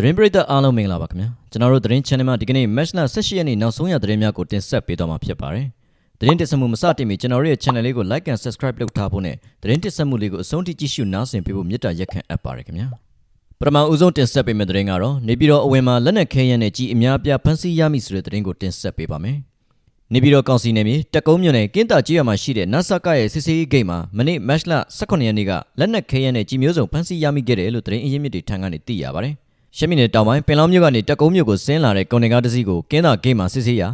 သတင်းပရိသတ်အားလုံးမင်္ဂလာပါခင်ဗျာကျွန်တော်တို့သတင်း channel မှာဒီကနေ့ match လ18ရက်နေ့နောက်ဆုံးရသတင်းများကိုတင်ဆက်ပေးတော့မှာဖြစ်ပါတယ်သတင်းတင်ဆက်မှုမစတင်မီကျွန်တော်တို့ရဲ့ channel လေးကို like and subscribe လုပ်ထားဖို့နဲ့သတင်းတင်ဆက်မှုလေးကိုအဆုံးထိကြည့်ရှုနားဆင်ပေးဖို့မေတ္တာရက်ခံအပ်ပါတယ်ခင်ဗျာပထမဦးဆုံးတင်ဆက်ပေးမယ့်သတင်းကတော့နေပြည်တော်အဝင်မှာလက်နက်ခဲယမ်းနဲ့ကြီးအများအပြားဖမ်းဆီးရမိဆိုတဲ့သတင်းကိုတင်ဆက်ပေးပါမယ်နေပြည်တော်ကောင်စီနယ်မြေတက်ကုန်းမြို့နယ်ကင်းတာကြီးရွာမှာရှိတဲ့နတ်ဆာကရဲ့စစ်စေးဂိတ်မှာမနေ့မတ်လ18ရက်နေ့ကလက်နက်ခဲယမ်းနဲ့ကြီးမျိုးစုံဖမ်းဆီးရမိခဲ့တယ်လို့သတင်းအရင်းမြစ်တွေထံကနေသိရပါတယ်။ ရှမ်းပြည်နယ်တောင်ပိုင်းပင်လောင်းမြို့ကနေတက်ကုန်းမြို့ကိုဆင်းလာတဲ့ကုန်တင်ကားတစ်စီးကိုကင်းတာဂိတ်မှာစစ်ဆေးရာ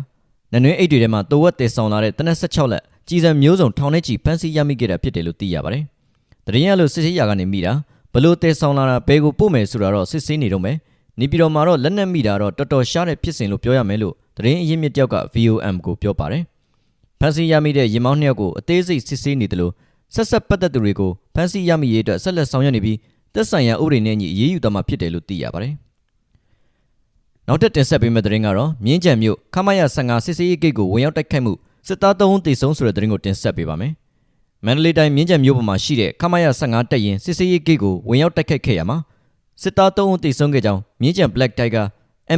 နနွေးအိတ်တွေထဲမှာတိုဝက်တေဆောင်လာတဲ့တနက်16လက်ကြီးစံမျိုးစုံထောင်ထဲချီဖမ်းဆီးရမိခဲ့တာဖြစ်တယ်လို့သိရပါတယ်။သတင်းရလို့စစ်ဆေးရာကနေမိတာဘလို့တေဆောင်လာတာဘယ်ကိုပို့မယ်ဆိုတာတော့စစ်ဆေးနေတော့မယ်။နေပြည်တော်မှာတော့လက်နက်မိတာတော့တော်တော်ရှားတဲ့ဖြစ်စဉ်လို့ပြောရမယ်လို့သတင်းအရင်းမြစ်တယောက်က VOM ကိုပြောပါတယ်။ဖမ်းဆီးရမိတဲ့ရင်မောင်းနှစ်ယောက်ကိုအသေးစိတ်စစ်ဆေးနေတယ်လို့ဆက်ဆက်ပတ်သက်သူတွေကိုဖမ်းဆီးရမိရေးအတွက်ဆက်လက်ဆောင်ရွက်နေပြီး သက်ဆိုင်ရာဥပဒေနဲ့အညီအရေးယူသွားမှာဖြစ်တယ်လို့သိရပါတယ်။နောက်ထပ်တင်ဆက်ပေးမယ့်သတင်းကတော့မြင်းကြံမြို့ခမရ15စစ်စေးရေးဂိတ်ကိုဝင်ရောက်တိုက်ခိုက်မှုစစ်သား3ဦးသေဆုံးဆိုတဲ့သတင်းကိုတင်ဆက်ပေးပါမယ်။မန္တလေးတိုင်းမြင်းကြံမြို့ပေါ်မှာရှိတဲ့ခမရ15တပ်ရင်စစ်စေးရေးဂိတ်ကိုဝင်ရောက်တိုက်ခိုက်ခဲ့ရမှာစစ်သား3ဦးသေဆုံးခဲ့ကြောင်းမြင်းကြံ Black Tiger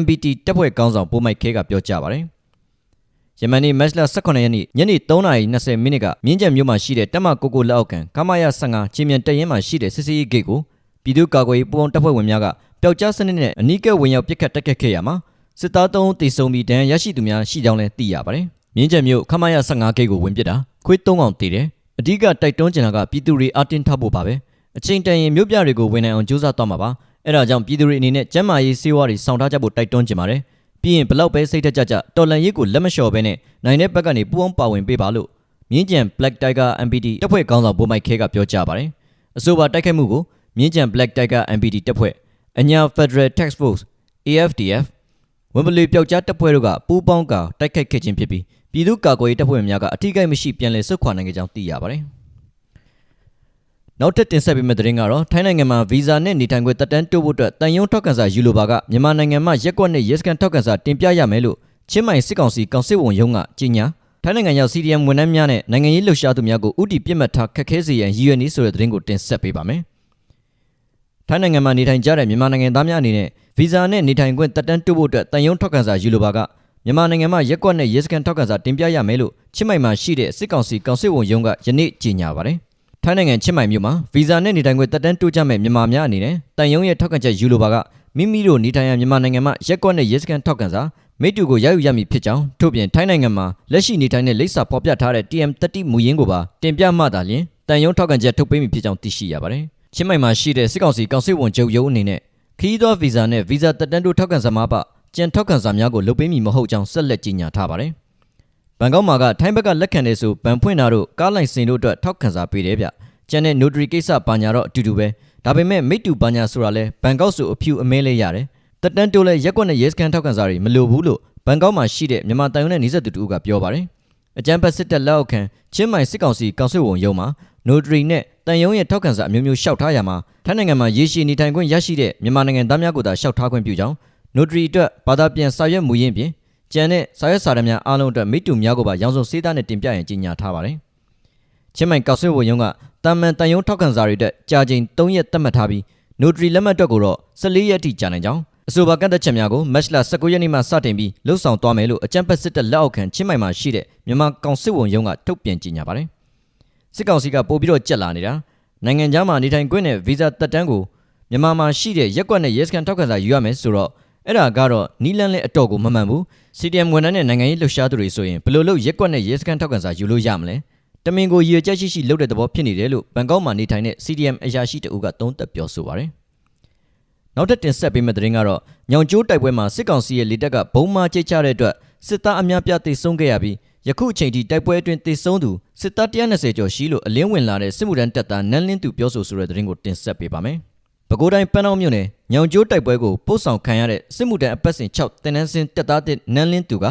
MBT တပ်ဖွဲ့ကောင်းဆောင်ပိုးမိုက်ခဲကပြောကြားပါတယ်။ယမန်နေ့မတ်လ18ရက်နေ့ညနေ3:20မိနစ်ကမြင်းကြံမြို့မှာရှိတဲ့တပ်မကိုကိုလက်အောက်ခံခမရ15ချင်းမြန်တပ်ရင်းမှာရှိတဲ့စစ်စေးရေးဂိတ်ကို ပြည်သူ့ကာကွယ်ရေးပူးပေါင်းတပ်ဖွဲ့ဝင်များကပျောက်ကြားစနစ်နဲ့အနီးကပ်ဝင်ရောက်ပစ်ခတ်တိုက်ခတ်ခဲ့ရမှာစစ်သား3ဦးသေဆုံးပြီးဒဏ်ရာရရှိသူများရှိကြောင်းလည်းသိရပါတယ်။မြင်းကြံမြို့ခမရ15ဂိတ်ကိုဝင်ပစ်တာခွေး3အောင်တည်တယ်။အဓိကတိုက်တွန်းချင်တာကပြည်သူတွေအတင်းထပ်ဖို့ပါပဲ။အချိန်တန်ရင်မြို့ပြတွေကိုဝင်နိုင်အောင်ကြိုးစားသွားမှာပါ။အဲဒါကြောင့်ပြည်သူတွေအနေနဲ့ကျန်းမာရေးစေဝါတွေဆောင်ထားကြဖို့တိုက်တွန်းချင်ပါတယ်။ပြီးရင်ဘလောက်ပဲစိတ်ထက်ကြကြတော်လန်ရေးကိုလက်မလျှော်ဘဲနဲ့နိုင်တဲ့ဘက်ကနေပူအောင်ပါဝင်ပေးပါလို့မြင်းကြံ Black Tiger MPD တပ်ဖွဲ့ခေါင်းဆောင်ဘိုးမိုက်ခဲကပြောကြားပါတယ်။အဆိုပါတိုက်ခိုက်မှုကို မြင်းကြံ Black Tiger MPD တပ်ဖွဲ့အညာ Federal Task Force AFDF ဝန်ပလီပျောက်ကြားတပ်ဖွဲ့တို့ကပူးပေါင်းကာတိုက်ခိုက်ခဲ့ခြင်းဖြစ်ပြီးပြည်သူ့ကာကွယ်ရေးတပ်ဖွဲ့များကအထိကိမရှိပြန်လည်ဆုတ်ခွာနိုင်ခဲ့ကြောင်းသိရပါတယ်။နောက်ထပ်တင်ဆက်ပေးမယ့်သတင်းကတော့ထိုင်းနိုင်ငံမှာဗီဇာနဲ့နေထိုင်ခွင့်တက်တန်းတိုးဖို့အတွက်တန်ယုံထောက်ကန်စာယူလိုပါကမြန်မာနိုင်ငံမှာရက်ကွက်နဲ့ရဲစခန်းထောက်ကန်စာတင်ပြရမယ်လို့ချင်းမိုင်စစ်ကောင်စီကောင်စစ်ဝန်ရုံးကကြေညာထိုင်းနိုင်ငံရောက် CDM ဝန်ထမ်းများနဲ့နိုင်ငံရေးလှုပ်ရှားသူများကိုဥတီပြစ်မှတ်ထားခက်ခဲစေရန်ရည်ရွယ်နည်းဆိုတဲ့သတင်းကိုတင်ဆက်ပေးပါမယ်။ ထိုင်းနိုင်ငံမှာနေထိုင်ကြတဲ့မြန်မာနိုင်ငံသားများအနေနဲ့ဗီဇာနဲ့နေထိုင်ခွင့်တက်တန်းတိုးဖို့အတွက်တန်ယုံထောက်ကန်စာယူလိုပါကမြန်မာနိုင်ငံမှာရက်ကွက်နဲ့ရဲစခန်းထောက်ကန်စာတင်ပြရမယ်လို့ချင်းမိုင်မှာရှိတဲ့စစ်ကောင်စီကောင်စစ်ဝန်ရုံးကယနေ့ကြေညာပါတယ်။ထိုင်းနိုင်ငံချင်းမိုင်မြို့မှာဗီဇာနဲ့နေထိုင်ခွင့်တက်တန်းတိုးကြမဲ့မြန်မာများအနေနဲ့တန်ယုံရဲ့ထောက်ကန်ချက်ယူလိုပါကမိမိတို့နေထိုင်ရမြန်မာနိုင်ငံမှာရက်ကွက်နဲ့ရဲစခန်းထောက်ကန်စာမိတူကိုရယူရမည်ဖြစ်ကြောင်းထို့ပြင်ထိုင်းနိုင်ငံမှာလက်ရှိနေထိုင်တဲ့လိပ်စာဖော်ပြထားတဲ့ TM30 မူရင်းကိုပါတင်ပြမှသာလျှင်တန်ယုံထောက်ကန်ချက်ထုတ်ပေးမည်ဖြစ်ကြောင်းသိရှိရပါတယ်။ ချင်းမိုင်မှာရှိတဲ့စစ်ကောင်စီကောင်စစ်ဝန်ချုပ်ရုံးအနေနဲ့ခီးသောဗီဇာနဲ့ဗီဇာတက်တန်းတိုးထောက်ကန်စာမှာပကြံထောက်ကန်စာများကိုလုပ်ပေးမည်မဟုတ်ကြောင်းဆက်လက်ကြေညာထားပါတယ်။ဘန်ကောက်မှာကထိုင်းဘက်ကလက်ခံတဲ့ဆိုဗန်ဖွင့်တာတို့ကားလိုင်စင်တို့အတွက်ထောက်ခံစာပေးတယ်ဗျ။ကျန်တဲ့ notary ကိစ္စဘာညာတော့အတူတူပဲ။ဒါပေမဲ့မိတူဘာညာဆိုတာလဲဘန်ကောက်ဆိုအဖြူအမဲလဲရတယ်။တက်တန်းတိုးလဲရက်ကွက်နဲ့ရဲစခန်းထောက်ခံစာတွေမလိုဘူးလို့ဘန်ကောက်မှာရှိတဲ့မြန်မာတိုင်ဝမ်နဲ့နေဆက်သူတူကပြောပါတယ်။အကြမ်းဖက်စစ်တပ်လက်အောက်ခံချင်းမိုင်စစ်ကောင်စီကောင်စစ်ဝန်ရုံးမှာ notary နဲ့ တန်ယုံရဲ့ထောက်ခံစာအမျိုးမျိုးရှောက်ထားရမှာထိုင်းနိုင်ငံမှာရေရှည်နေထိုင်ခွင့်ရရှိတဲ့မြန်မာနိုင်ငံသားများကိုသာရှောက်ထားခွင့်ပြုကြောင်း notary အတွက်ဘာသာပြန်စာရွက်မူရင်းပြင်ကျန်တဲ့စာရွက်စာတမ်းများအားလုံးအတွက်မိတူများကိုပါရောင်စုံစေးသားနဲ့တင်ပြရင်ကြီးညာထားပါတယ်။ချင်းမိုင်ကောက်ဆွေဝန်ရုံးကတာမန်တန်ယုံထောက်ခံစာတွေအတွက်ကြာချိန်3ရက်သတ်မှတ်ထားပြီး notary လက်မှတ်အတွက်ကိုတော့14ရက်အထိကြာနိုင်ကြောင်းအဆိုပါကန့်သက်ချက်များကိုမတ်လ19ရက်နေ့မှစတင်ပြီးလှုပ်ဆောင်သွားမယ်လို့အကြံပတ်စစ်တပ်လက်အောက်ခံချင်းမိုင်မှာရှိတဲ့မြန်မာကောင်စစ်ဝန်ရုံးကထုတ်ပြန်ကြေညာပါတယ်။ စစ်ကောင်စီကပို့ပြီးတော့ကြက်လာနေတာနိုင်ငံခြားမှာနေထိုင်ခွင့်နဲ့ဗီဇာတက်တန်းကိုမြန်မာမှာရှိတဲ့ရက်ကွက်နဲ့ရဲစခန်းထောက်ခံစာယူရမယ်ဆိုတော့အဲ့ဒါကတော့နီလန်းလဲအတော်ကိုမမှန်ဘူး CDM ဝန်ထမ်းနဲ့နိုင်ငံရေးလှုပ်ရှားသူတွေဆိုရင်ဘယ်လိုလုပ်ရက်ကွက်နဲ့ရဲစခန်းထောက်ခံစာယူလို့ရမလဲတမင်ကိုရည်ရွယ်ချက်ရှိရှိလုပ်တဲ့သဘောဖြစ်နေတယ်လို့ဘန်ကောက်မှာနေထိုင်တဲ့ CDM အရာရှိတအုပ်ကသုံးသပ်ပြောဆိုပါတယ်နောက်ထပ်တင်ဆက်ပေးမယ့်သတင်းကတော့ညောင်ကျိုးတိုက်ပွဲမှာစစ်ကောင်စီရဲ့လေတပ်ကဘုံမာကျိတ်ချတဲ့အတွက်စစ်သားအများပြားသေဆုံးခဲ့ရပြီး ယခုအချိန်ထိတိုက်ပွဲအတွင်းသေဆုံးသူစစ်သား120ကျော်ရှိလို့အလင်းဝင်လာတဲ့စစ်မှုထမ်းတပ်သားနန်းလင်းသူပြောဆိုဆိုတဲ့သတင်းကိုတင်ဆက်ပေးပါမယ်။ပဲခူးတိုင်းပန်းအောင်မြို့နယ်ညောင်ကျိုးတိုက်ပွဲကိုပို့ဆောင်ခံရတဲ့စစ်မှုထမ်းအပတ်စဉ်6တင်နန်းစင်တပ်သားတဲ့နန်းလင်းသူက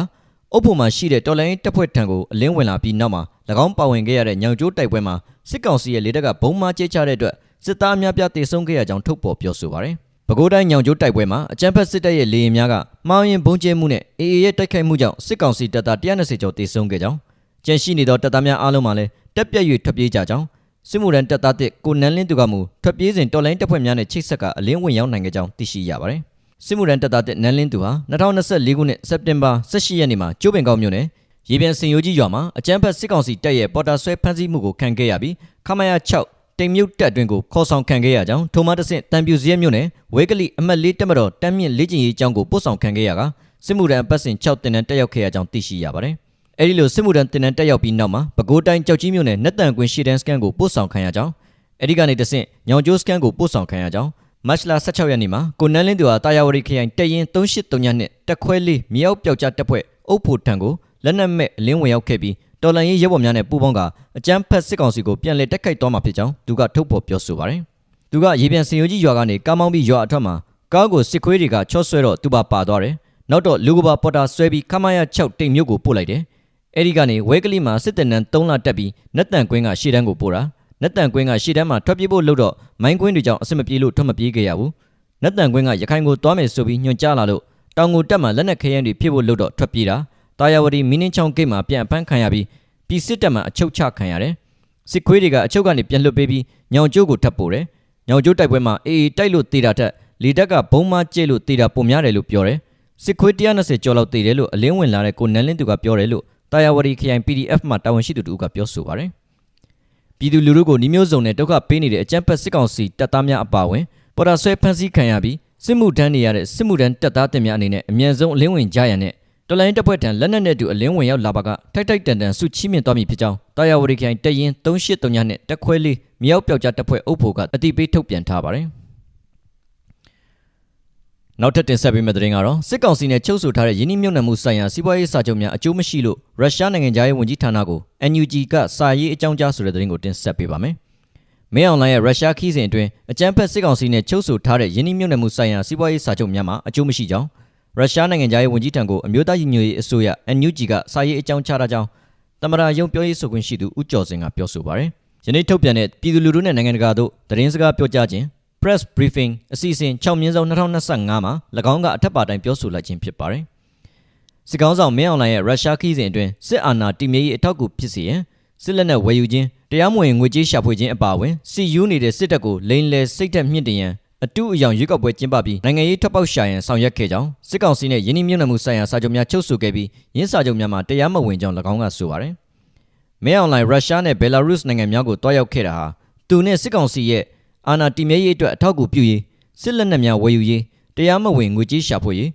အုပ်ဖို့မှာရှိတဲ့တော်လိုင်းတပ်ဖွဲ့ထံကိုအလင်းဝင်လာပြီးနောက်မှာ၎င်းပါဝင်ခဲ့ရတဲ့ညောင်ကျိုးတိုက်ပွဲမှာစစ်ကောင်စီရဲ့လေတပ်ကဘုံမာကျိတ်ချတဲ့အတွက်စစ်သားအများပြားသေဆုံးခဲ့ရကြောင်းထုတ်ဖော်ပြောဆိုပါတယ်။ ပဲခူးတိုင်းညောင်ကျိုးတိုက်ပွဲမှာအကြမ်းဖက်စစ်တပ်ရဲ့လေရင်များကမောင်းရင်ဘုံကျဲမှုနဲ့အေအေရဲ့တိုက်ခိုက်မှုကြောင့်စစ်ကောင်စီတပ်သား120ကျော်သေဆုံးခဲ့ကြောင်းကြန့်ရှိနေသောတပ်သားများအားလုံးမှာလည်းတက်ပြက်၍ထွက်ပြေးကြကြောင်းစစ်မှုထမ်းတပ်သားတစ်ကိုနန်းလင်းသူကမူထွက်ပြေးစဉ်တော်လိုင်းတပ်ဖွဲ့များနဲ့ချိတ်ဆက်ကအလင်းဝင်ရောက်နိုင်ခဲ့ကြောင်းသိရှိရပါတယ်စစ်မှုထမ်းတပ်သားတဲ့နန်းလင်းသူဟာ2024ခုနှစ်စက်တင်ဘာ18ရက်နေ့မှာကျိုးပင်ကောက်မြို့နယ်ရေပြန်စင်ရိုးကြီးရွာမှာအကြမ်းဖက်စစ်ကောင်စီတပ်ရဲ့ပေါ်တာဆွဲဖမ်းဆီးမှုကိုခံခဲ့ရပြီးခမရ6 တိမ်မြုပ်တပ်အတွင်းကိုခေါ်ဆောင်ခံခဲ့ရကြောင်းထိုမှတဆင့်တံပြူစရဲမြို့နယ်ဝဲကလိအမှတ်၄တက်မတော်တမ်းမြင့်လေ့ကျင့်ရေးကျောင်းကိုပို့ဆောင်ခံခဲ့ရကစစ်မှုထမ်းအပတ်စဉ်6တင်တန်းတက်ရောက်ခဲ့ရကြောင်းသိရှိရပါတယ်။အဲဒီလိုစစ်မှုထမ်းတင်တန်းတက်ရောက်ပြီးနောက်မှာပဲခူးတိုင်းကြောက်ကြီးမြို့နယ်နက်တန်ကွင်းရှီတန်းစကန်ကိုပို့ဆောင်ခံရကြောင်းအဲဒီကနေတဆင့်ညောင်ကျိုးစကန်ကိုပို့ဆောင်ခံရကြောင်းမတ်လ16ရက်နေ့မှာကိုနန်းလင်းသူဟာတာယာဝတီခရိုင်တရင်383နှစ်တက်ခွဲလေးမြောက်ပြောက်ကြားတပ်ဖွဲ့အုပ်ဖို့ထံကိုလက်နက်မဲ့အလင်းဝင်ရောက်ခဲ့ပြီး တော်လန်ရေးရဲဘော်များနဲ့ပူးပေါင်းကအကြမ်းဖက်စစ်ကောင်စီကိုပြန်လည်တက်ခိုက်သွားမှာဖြစ်ကြောင်းသူကထုတ်ဖော်ပြောဆိုပါတယ်။သူကရေပြန်စင်ရိုးကြီးရွာကနေကားမောင်းပြီးရွာအထွက်မှာကားကိုစစ်ခွေးတွေကချော့ဆွဲတော့သူပါပါသွားတယ်။နောက်တော့လူကပါပေါ်တာဆွဲပြီးခမရ6တိမ်မြို့ကိုပို့လိုက်တယ်။အဲဒီကနေဝဲကလေးမှာစစ်တပ်နန်း3လတက်ပြီးနက်တန်ကွင်းကရှေ့တန်းကိုပို့တာ။နက်တန်ကွင်းကရှေ့တန်းမှာထွက်ပြေးဖို့လှုပ်တော့မိုင်းကွင်းတွေကြောင့်အဆင်မပြေလို့ထွက်မပြေးခဲ့ရဘူး။နက်တန်ကွင်းကရခိုင်ကိုသွားမယ်ဆိုပြီးညွှန်ကြားလာလို့တောင်ကိုတက်မှလက်နက်ခဲယမ်းတွေဖြစ်ဖို့လှုပ်တော့ထွက်ပြေးတာ။ တာယာဝတီမင်းင်းချောင်းဂိတ်မှာပြန်ဖမ်းခံရပြီးပြည်စစ်တပ်မှအချုပ်ချခံရတယ်။စစ်ခွေးတွေကအချုပ်ကနေပြန်လွတ်ပေးပြီးညောင်ကျိုးကိုထပ်ပို့တယ်။ညောင်ကျိုးတိုက်ပွဲမှာအေးအေးတိုက်လို့တေတာထက်လေတက်ကဘုံမကျဲလို့တေတာပုံများတယ်လို့ပြောတယ်။စစ်ခွေး120ကျော်လောက်တေတယ်လို့အလင်းဝင်လာတဲ့ကိုနန်းလင်းသူကပြောတယ်လို့တာယာဝတီခရိုင် PDF မှတာဝန်ရှိသူတို့ကပြောဆိုပါတယ်။ပြည်သူလူထုကိုနှီးမျိုးစုံနဲ့ဒုက္ခပေးနေတဲ့အကြမ်းဖက်စစ်ကောင်စီတပ်သားများအပါအဝင်ပေါ်တာဆွဲဖမ်းဆီးခံရပြီးစစ်မှုထမ်းနေရတဲ့စစ်မှုထမ်းတပ်သားတင်များအနေနဲ့အမြန်ဆုံးအလင်းဝင်ကြရန်နဲ့ တော်လိုင်းတပ်ဖွဲ့ထံလက်နက်နဲ့အတူအလင်းဝင်ရောက်လာပါကထိုက်ထိုက်တန်တန်ဆုချီးမြှင့်သွားမည်ဖြစ်ကြောင်းတာယာဝတီခိုင်တရင်383ညနဲ့တက်ခွဲလေးမြောက်ပြောက်ကြားတပ်ဖွဲ့အုပ်ဖို့ကအတိပေးထုတ်ပြန်ထားပါတယ်။နောက်ထပ်တင်ဆက်ပေးမယ့်သတင်းကတော့စစ်ကောင်စီနဲ့ချုပ်ဆိုထားတဲ့ယင်းနှိမ့်မြုံနယ်မှုဆိုင်ရာစီးပွားရေးစာချုပ်များအကျိုးမရှိလို့ရုရှားနိုင်ငံသားရေးဝန်ကြီးဌာနကို NUG ကစာရေးအကြောင်းကြားဆိုတဲ့သတင်းကိုတင်ဆက်ပေးပါမယ်။မင်းအောင်လှိုင်ရဲ့ရုရှားခီးစဉ်အတွင်းအကြမ်းဖက်စစ်ကောင်စီနဲ့ချုပ်ဆိုထားတဲ့ယင်းနှိမ့်မြုံနယ်မှုဆိုင်ရာစီးပွားရေးစာချုပ်များမှာအကျိုးမရှိကြောင်း ရုရှားနိုင်ငံသားရေးဝန်ကြီးထံကိုအမျိုးသားညီညွတ်ရေးအစိုးရ NUG ကစာရေးအကြောင်းချထားကြောင်းတမရာယုံပြောရေးဆိုခွင့်ရှိသူဦးကျော်စင်ကပြောဆိုပါတယ်။ယနေ့ထုတ်ပြန်တဲ့ပြည်သူလူထုနဲ့နိုင်ငံတကာတို့သတင်းစကားပြောကြားခြင်း press briefing အစီအစဉ်6မြင်းဆောင်2025မှာ၎င်းကအထက်ပါတိုင်းပြောဆိုလိုက်ခြင်းဖြစ်ပါတယ်။စစ်ကောင်းဆောင်မင်းအောင်လှိုင်ရဲ့ရုရှားခီးစဉ်အတွင်းစစ်အာဏာတည်မြဲရေးအထောက်အကူဖြစ်စေရန်စစ်လက်နက်ဝယ်ယူခြင်းတရားမဝင်ငွေကြေးရှာဖွေခြင်းအပါအဝင်စီယူနေတဲ့စစ်တပ်ကိုလိန်လယ်စိတ်သက်မြင့်တင်ရန် အတူအယောင်ရွေးကောက်ပွဲကျင်းပပြီးနိုင်ငံရေးထွက်ပေါက်ရှာရန်ဆောင်ရွက်ခဲ့ကြောင်းစစ်ကောင်စီနဲ့ယင်းနှမြုံနယ်မှုဆိုင်ရာစာချုပ်များချုပ်ဆိုခဲ့ပြီးရင်းစာချုပ်များမှာတရားမဝင်ကြောင်း၎င်းကဆိုပါတယ်။မဲအွန်လိုင်းရုရှားနဲ့ဘယ်လာရုစ်နိုင်ငံများကိုတွားရောက်ခဲ့တာဟာသူနဲ့စစ်ကောင်စီရဲ့အာဏာတည်မြဲရေးအတွက်အထောက်အကူပြုရေးစစ်လက်နက်များဝယ်ယူရေးတရားမဝင်ငွေကြေးရှာဖွေရေး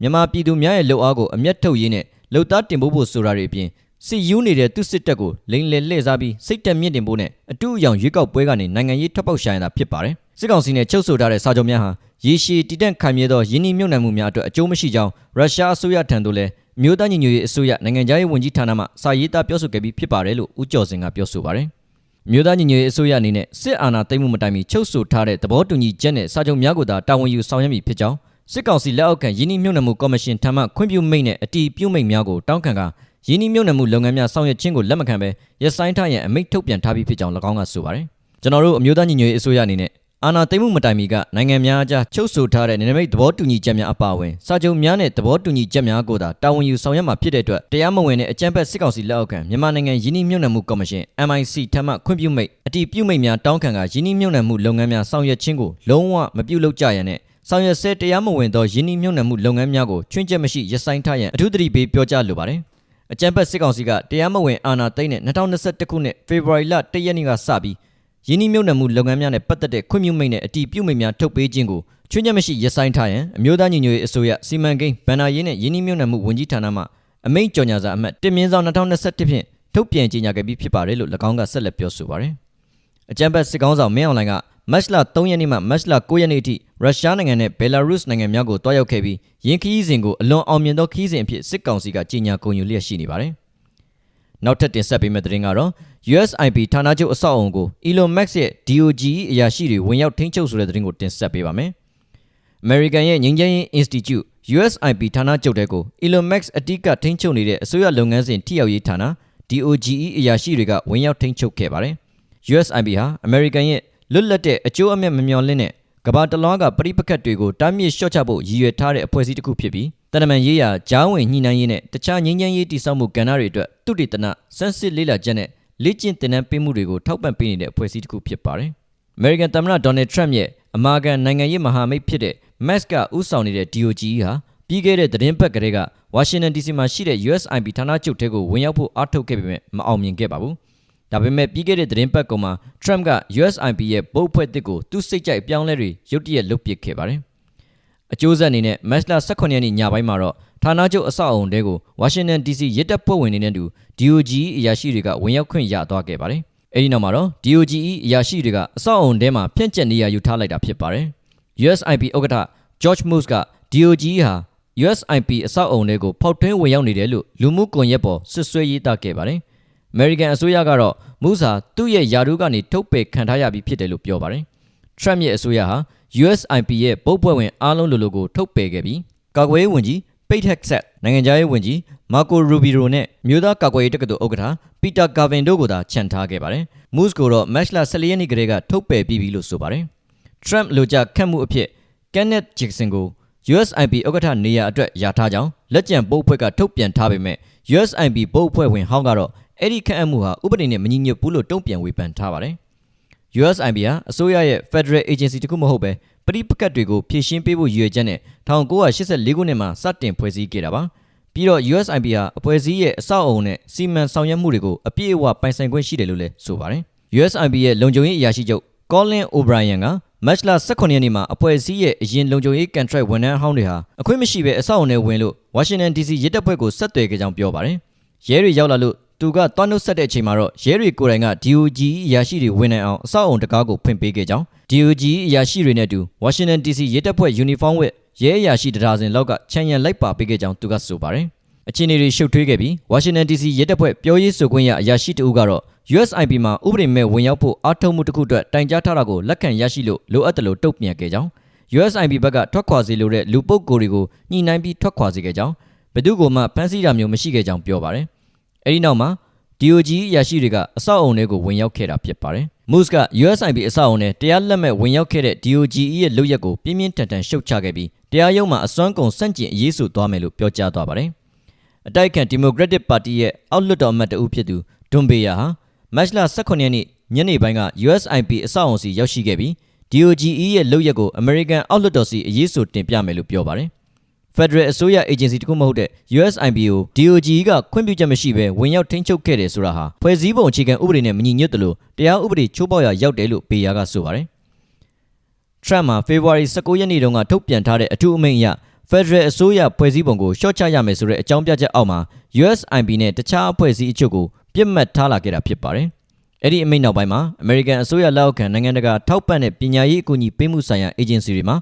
မြန်မာပြည်သူများရဲ့လှုပ်အားကိုအမျက်ထုတ်ရေးနဲ့လှုပ်သားတင်ပို့ဖို့ဆိုတာတွေအပြင်စစ်ယူနေတဲ့သူစစ်တပ်ကိုလိန်လည်လှည့်စားပြီးစိတ်တက်မြင့်တင်ဖို့နဲ့အတူအယောင်ရွေးကောက်ပွဲကနေနိုင်ငံရေးထွက်ပေါက်ရှာရတာဖြစ်ပါတယ်။ စစ်ကောင်စီနဲ့ချုပ်ဆိုထားတဲ့စာချုပ်များဟာရေရှည်တည်တံ့ခိုင်မြဲသောယင်းနှိမ့်မြုံနယ်မှုများအတွက်အကျိုးမရှိကြောင်းရုရှားအစိုးရထံသို့လည်းမြို့သားညီညွတ်ရေးအစိုးရနိုင်ငံခြားရေးဝန်ကြီးဌာနမှစာရေးသားပြောဆိုခဲ့ပြီးဖြစ်ပါတယ်လို့ဦးကျော်စင်ကပြောဆိုပါတယ်။မြို့သားညီညွတ်ရေးအစိုးရအနေနဲ့စစ်အာဏာသိမ်းမှုမတိုင်မီချုပ်ဆိုထားတဲ့သဘောတူညီချက်နဲ့စာချုပ်များကိုသာတာဝန်ယူဆောင်ရွက်မည်ဖြစ်ကြောင်းစစ်ကောင်စီလက်အောက်ကယင်းနှိမ့်မြုံနယ်မှုကော်မရှင်ထံမှခွင့်ပြုမိန့်နဲ့အတီးပြုမိန့်များကိုတောင်းခံကာရင်းနှီးမြှုပ်နှံမှုလုပ်ငန်းများဆောင်ရွက်ခြင်းကိုလက်မခံဘဲရပ်ဆိုင်းထားရန်အမိန့်ထုတ်ပြန်ထားပြီးဖြစ်ကြောင်း၎င်းကဆိုပါတယ်။ကျွန်တော်တို့အမျိုးသားညီညွတ်ရေးအစိုးရအနေနဲ့ အာဏာသိမ်းမှုမတိုင်မီကနိုင်ငံများအကြားချုပ်ဆိုထားတဲ့နယ်နိမိတ်သဘောတူညီချက်များအပါအဝင်စာချုပ်များနဲ့သဘောတူညီချက်များကိုသာတာဝန်ယူဆောင်ရွက်မှာဖြစ်တဲ့အတွက်တရားမဝင်တဲ့အကြမ်းဖက်စစ်ကောင်စီလက်အောက်ခံမြန်မာနိုင်ငံယင်းနှီးမြှုပ်နှံမှုကော်မရှင် MIC ထံမှခွင့်ပြုမိတ်အတီးပြုမိတ်များတောင်းခံကယင်းနှီးမြှုပ်နှံမှုလုပ်ငန်းများဆောင်ရွက်ခြင်းကိုလုံးဝမပြုလုပ်ကြရန်နဲ့ဆောင်ရွက်ဆဲတရားမဝင်သောယင်းနှီးမြှုပ်နှံမှုလုပ်ငန်းများကိုချွင်းချက်မရှိရပ်ဆိုင်းထားရန်အထူးသတိပေးပြောကြားလိုပါတယ်။အကြံဖက်စစ်ကောင်စီကတရားမဝင်အာဏာသိမ်းတဲ့2021ခုနှစ်ဖေဖော်ဝါရီလ1ရက်နေ့ကစပြီး ယင်းနှိမ့်မြုပ်နှံမှုလုပ်ငန်းများနဲ့ပတ်သက်တဲ့ခွင့်ပြုမိန့်နဲ့အတီးပြုမိန့်များထုတ်ပေးခြင်းကိုချွင်းချက်မရှိရပ်ဆိုင်းထားရန်အမျိုးသားညီညွတ်ရေးအစိုးရစီမံကိန်းဗန်နာရေးနဲ့ယင်းနှိမ့်မြုပ်နှံမှုဝန်ကြီးဌာနမှအမိန့်ကြော်ညာစာအမှတ်1မြင်းဆောင်2021ဖြင့်ထုတ်ပြန်ကြေညာခဲ့ပြီးဖြစ်ပါတယ်လို့၎င်းကဆက်လက်ပြောဆိုပါတယ်။အကြံဖက်စစ်ကောင်ဆောင်မင်းအောင်လှိုင်ကမတ်လ3ရက်နေ့မှမတ်လ9ရက်နေ့အထိရုရှားနိုင်ငံနဲ့ဘယ်လာရုစ်နိုင်ငံများကိုတွားရောက်ခဲ့ပြီးယင်းခရီးစဉ်ကိုအလွန်အောင်မြင်သောခရီးစဉ်အဖြစ်စစ်ကောင်စီကကြေညာကုန်ယူလျက်ရှိနေပါတယ်။ နောက်ထပ်တင်ဆက်ပေးမယ့်သတင်းကတော့ USIP ဌာနချုပ်အဆောက်အုံကို Elon Musk ရဲ့ DOGE အရာရှိတွေဝင်ရောက်ထိန်းချုပ်ဆိုတဲ့သတင်းကိုတင်ဆက်ပေးပါမယ်။ American ရဲ့ငြိမ်းချမ်းရေး Institute USIP ဌာနချုပ်တဲ့ကို Elon Musk အတိကထိန်းချုပ်နေတဲ့အစိုးရလုပ်ငန်းစဉ်ထိရောက်ရေးဌာန DOGE အရာရှိတွေကဝင်ရောက်ထိန်းချုပ်ခဲ့ပါတယ်။ USIP ဟာ American ရဲ့လွတ်လပ်တဲ့အကျိုးအမြတ်မမျှော်လင့်တဲ့ ကမ္ဘာတလွှားကပရိပခတ်တွေကိုတားမြစ်လျှော့ချဖို့ရည်ရွယ်ထားတဲ့အဖွဲ့အစည်းတစ်ခုဖြစ်ပြီးတနမန်ရေးရာကြားဝင်ညှိနှိုင်းရေးနဲ့တခြားငြိမ်းချမ်းရေးတည်ဆောက်မှုကဏ္ဍတွေအတွက်သူတေသနစမ်းစစ်လေ့လာချက်နဲ့လေ့ကျင့်သင်တန်းပေးမှုတွေကိုထောက်ပံ့ပေးနေတဲ့အဖွဲ့အစည်းတစ်ခုဖြစ်ပါတယ်။ American သမ္မတ Donald Trump ရဲ့အမာကန်နိုင်ငံရေးမဟာမိတ်ဖြစ်တဲ့ Max ကဥဆောင်နေတဲ့ DOGE ဟာပြီးခဲ့တဲ့သတင်းပတ်ကလေးကဝါရှင်တန် DC မှာရှိတဲ့ USIP ဌာနချုပ်ထဲကိုဝင်ရောက်ဖို့အားထုတ်ခဲ့ပေမဲ့မအောင်မြင်ခဲ့ပါဘူး။ ဒါပေမဲ့ပြီးခဲ့တဲ့သတင်းပတ်ကောင်မှာ Trump က USIP ရဲ့ဘုတ်ဖွဲ့တစ်ကိုသူ့စိတ်ကြိုက်ပြောင်းလဲတွေရုတ်တရက်လုပ်ပစ်ခဲ့ပါတယ်။အကျိုးဆက်အနေနဲ့မတ်လ18ရက်နေ့ညပိုင်းမှာတော့ဌာနချုပ်အဆောက်အုံတဲကိုဝါရှင်တန် DC ရစ်တပ်ဖွဲ့ဝင်တွေနဲ့တူ DOGE အရာရှိတွေကဝင်ရောက်ခွင့်ရသွားခဲ့ပါတယ်။အဲဒီနောက်မှာတော့ DOGE အရာရှိတွေကအဆောက်အုံထဲမှာဖြန့်ကျက်နေရယူထားလိုက်တာဖြစ်ပါတယ်။ USIP ဥက္ကဋ္ဌ George Moose က DOGE ဟာ USIP အဆောက်အုံတွေကိုဖောက်ထွင်းဝင်ရောက်နေတယ်လို့လူမှုကွန်ရက်ပေါ်ဆွဆွဲရေးသားခဲ့ပါတယ်။ American အစိုးရကတော့ Moose ဟာသူ့ရဲ့ယာဒူးကနေထုတ်ပယ်ခံထားရပြီးဖြစ်တယ်လို့ပြောပါတယ်။ Trump ရဲ့အစိုးရဟာ USIP ရဲ့ပုတ်ပွဲဝင်အားလုံးလိုလိုကိုထုတ်ပယ်ခဲ့ပြီးကာကွယ်ရေးဝန်ကြီး Pete Hegseth နိုင်ငံခြားရေးဝန်ကြီး Marco Rubio နဲ့မြို့သားကာကွယ်ရေးတက္ကသိုလ်ဥက္ကဋ္ဌ Peter Garvin တို့ကိုသာခြံထားခဲ့ပါတယ်။ Moose ကိုတော့ March 14ရက်နေ့ကတည်းကထုတ်ပယ်ပြီးပြီလို့ဆိုပါတယ်။ Trump လိုကြခတ်မှုအဖြစ် Kenneth Jackson ကို USIP ဥက္ကဋ္ဌနေရာအတွက်ယာထားကြောင်းလက်ကျန်ပုတ်ဖွဲ့ကထုတ်ပြန်ထားပေမဲ့ USIP ပုတ်ဖွဲ့ဝင်ဟောင်းကတော့ အဲ့ဒီခန့်အပ်မှုဟာဥပဒေနဲ့မညီညွတ်ဘူးလို့တုံ့ပြန်ဝေဖန်ထားပါတယ်။ USIP ဟာအစိုးရရဲ့ Federal Agency တခုမဟုတ်ပဲပဋိပက္ခတွေကိုဖြေရှင်းပေးဖို့ရည်ရွယ်ချက်နဲ့1984ခုနှစ်မှာစတင်ဖွဲ့စည်းခဲ့တာပါပြီးတော့ USIP ဟာအဖွဲ့အစည်းရဲ့အဆောက်အအုံနဲ့စီမံဆောင်ရွက်မှုတွေကိုအပြည့်အဝပိုင်ဆိုင်ခွင့်ရှိတယ်လို့လည်းဆိုပါတယ် USIP ရဲ့လုံခြုံရေးအရာရှိချုပ် Colin O'Brien ကမတ်လ18ရက်နေ့မှာအဖွဲ့အစည်းရဲ့အရင်လုံခြုံရေးကန်ထရိုက်ဝန်ထမ်းအဟောင်းတွေဟာအခွင့်မရှိဘဲအဆောက်အုံထဲဝင်လို့ဝါရှင်တန် DC ရဲတပ်ဖွဲ့ကိုဆက်သွယ်ခဲ့ကြောင်းပြောပါတယ်ရဲတွေရောက်လာလို့ သူကတွန်းနှုတ်ဆက်တဲ့အချိန်မှာတော့ရဲတွေကိုယ်တိုင်က DOG အရာရှိတွေဝင်နိုင်အောင်အဆောက်အုံတကားကိုဖွင့်ပေးခဲ့ကြောင်း DOG အရာရှိတွေနဲ့အတူဝါရှင်တန် DC ရဲတပ်ဖွဲ့ယူနီဖောင်းဝတ်ရဲအရာရှိတဒါဇင်လောက်ကခြံရံလိုက်ပါပေးခဲ့ကြောင်းသူကဆိုပါတယ်အခြေအနေတွေရှုပ်ထွေးခဲ့ပြီးဝါရှင်တန် DC ရဲတပ်ဖွဲ့ပြောရေးဆိုခွင့်ရအရာရှိတဦးကတော့ USIP မှာဥပဒေမဲ့ဝင်ရောက်ဖို့အားထုတ်မှုတစ်ခုအတွက်တိုင်ကြားထားတာကိုလက်ခံရရှိလို့လိုအပ်တယ်လို့တုံ့ပြန်ခဲ့ကြောင်း USIP ဘက်ကထွက်ခွာစေလိုတဲ့လူပုဂ္ဂိုလ်တွေကိုညှိနှိုင်းပြီးထွက်ခွာစေခဲ့ကြောင်းဘယ်သူကမှဖမ်းဆီးတာမျိုးမရှိခဲ့ကြောင်းပြောပါတယ်။ အဲဒီနောက်မှာ DOG အရာရှိတွေကအဆောက်အုံတွေကိုဝင်ရောက်ခဲ့တာဖြစ်ပါတယ်။ Moose က USIP အဆောက်အုံနဲ့တရားလက်မဲ့ဝင်ရောက်ခဲ့တဲ့ DOG ရဲ့လုပ်ရက်ကိုပြင်းပြင်းထန်ထန်ရှုတ်ချခဲ့ပြီးတရားရုံးမှာအစွမ်းကုန်စန့်ကျင်အရေးဆိုသွားမယ်လို့ပြောကြားသွားပါတယ်။အတိုက်ခံ Democratic Party ရဲ့အောက်လွှတ်တော်အမတ်တဦးဖြစ်သူဒွန်ဘေယာဟာမတ်လ18ရက်နေ့ညနေပိုင်းက USIP အဆောက်အုံစီရောက်ရှိခဲ့ပြီး DOGE ရဲ့လုပ်ရက်ကို American အောက်လွှတ်တော်စီအရေးဆိုတင်ပြမယ်လို့ပြောပါတယ်။ Federal အစိုးရ agency တခုမဟုတ်တဲ့ USIP ကို DOGE ကခွင့်ပြုချက်မရှိဘဲဝင်ရောက်ထိန်းချုပ်ခဲ့တယ်ဆိုတာဟာဖွဲ့စည်းပုံအခြေခံဥပဒေနဲ့မညီညွတ်တယ်လို့တရားဥပဒေချိုးဖောက်ရာရောက်တယ်လို့ဘေယာကဆိုပါတယ်။ Trump မှာ February 19ရက်နေ့တုန်းကထုတ်ပြန်ထားတဲ့အထူးအမိန့်အရ Federal အစိုးရဖွဲ့စည်းပုံကိုရှော့ချရမယ်ဆိုတဲ့အကြောင်းပြချက်အောက်မှာ USIP နဲ့တခြားအဖွဲ့အစည်းအချို့ကိုပြစ်မှတ်ထားလာခဲ့တာဖြစ်ပါတယ်။အဲ့ဒီအမိန့်နောက်ပိုင်းမှာ American အစိုးရလက်အောက်ခံနိုင်ငံတကာထောက်ပံ့တဲ့ပညာရေးအကူအညီပေးမှုဆိုင်ရာ agency တွေမှာ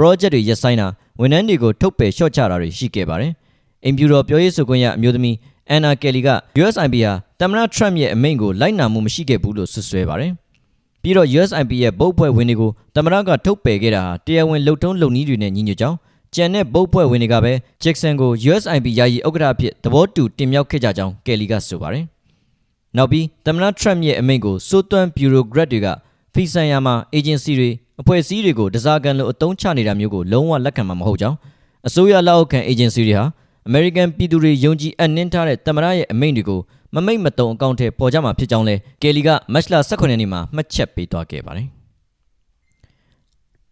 project တွေရပ်ဆိုင်းတာဝန်ထမ်းတွေကိုထုတ်ပယ်ရှော့ချတာတွေရှိခဲ့ပါတယ်။အင်ဖြူတော်ပြောရေးဆိုခွင့်ရအမျိုးသမီး Anna Kelly က USIP ဟာတမန်တော် Trump ရဲ့အမိန့်ကိုလိုက်နာမှုမရှိခဲ့ဘူးလို့ဆွဆွဲပါတယ်။ပြီးတော့ USIP ရဲ့ဗုတ်ဖွဲ့ဝင်တွေကိုတမန်တော်ကထုတ်ပယ်ခဲ့တာဟာတရားဝင်လုံထုံးလုံနည်းတွေနဲ့ညီညွတ်ကြောင်းကျန်တဲ့ဗုတ်ဖွဲ့ဝင်တွေကပဲ Jackson ကို USIP ယာယီဥက္ကဋ္ဌအဖြစ်သဘောတူတင်မြှောက်ခဲ့ကြကြောင်းကယ်လီကဆိုပါတယ်။နောက်ပြီးသမ္မတ Trump ရဲ့အမိန့်ကိုစိုးသွမ်း bureaucrat တွေကဖီဆန်ယာမှာ agency တွေ အဖွဲ့အစည်းတွေကိုတစားကန်လိုအသုံးချနေတာမျိုးကိုလုံးဝလက်ခံမှာမဟုတ်ကြောင်းအစိုးရလက်အောက်ခံ agency တွေဟာ American ပြည်သူတွေယုံကြည်အပ်နှင်းထားတဲ့သမ္မတရဲ့အမိန့်တွေကိုမမိတ်မတုံအကောင့်ထဲပေါ်ကြမှာဖြစ်ကြောင်းလဲကယ်လီကမတ်လ18ရက်နေ့မှာမှတ်ချက်ပေးသွားခဲ့ပါတယ်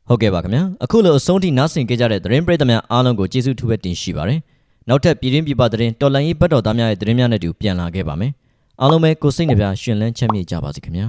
ဟုတ်ကဲ့ပါခင်ဗျာအခုလိုအဆုံးထိနားဆင်ကြကြတဲ့သတင်းပရိသတ်များအားလုံးကိုကျေးဇူးထူးပဲတင်ရှိပါတယ်နောက်ထပ်ပြည်တွင်းပြည်ပသတင်းတော်လန်ရေးဘတ်တော်သားများရဲ့သတင်းများနဲ့တူပြန်လာခဲ့ပါမယ်အားလုံးပဲကိုစိတ်နှပြရှင်လန်းချမ်းမြေ့ကြပါစေခင်ဗျာ